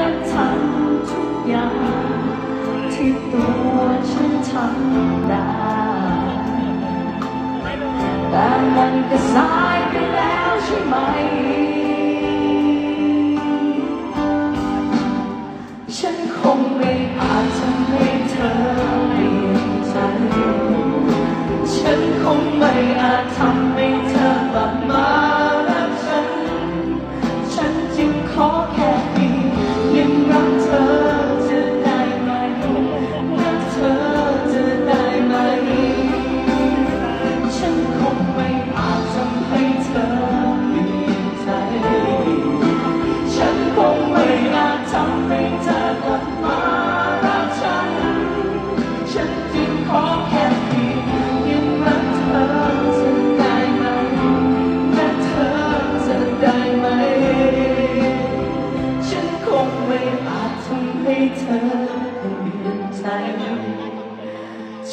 และทำทุกอย่างที่ตัวฉันทำได้แต่มันก็สายไปแล้วใช่ไหม ฉันคงไม่อาจทำให้เธอเปลี่ยนใจ ฉันคงไม่อาจทำ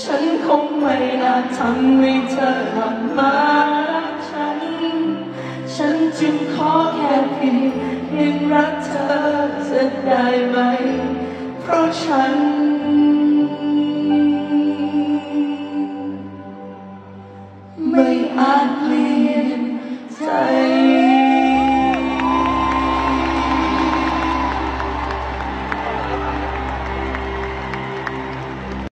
ฉันคงไม่อาจทำให้เธอกลับมารักฉัน ฉันจึงขอแค่เพียงยังรักเธอจะได้ไหม เพราะฉัน ไม่อาจเปลี่ยนใจ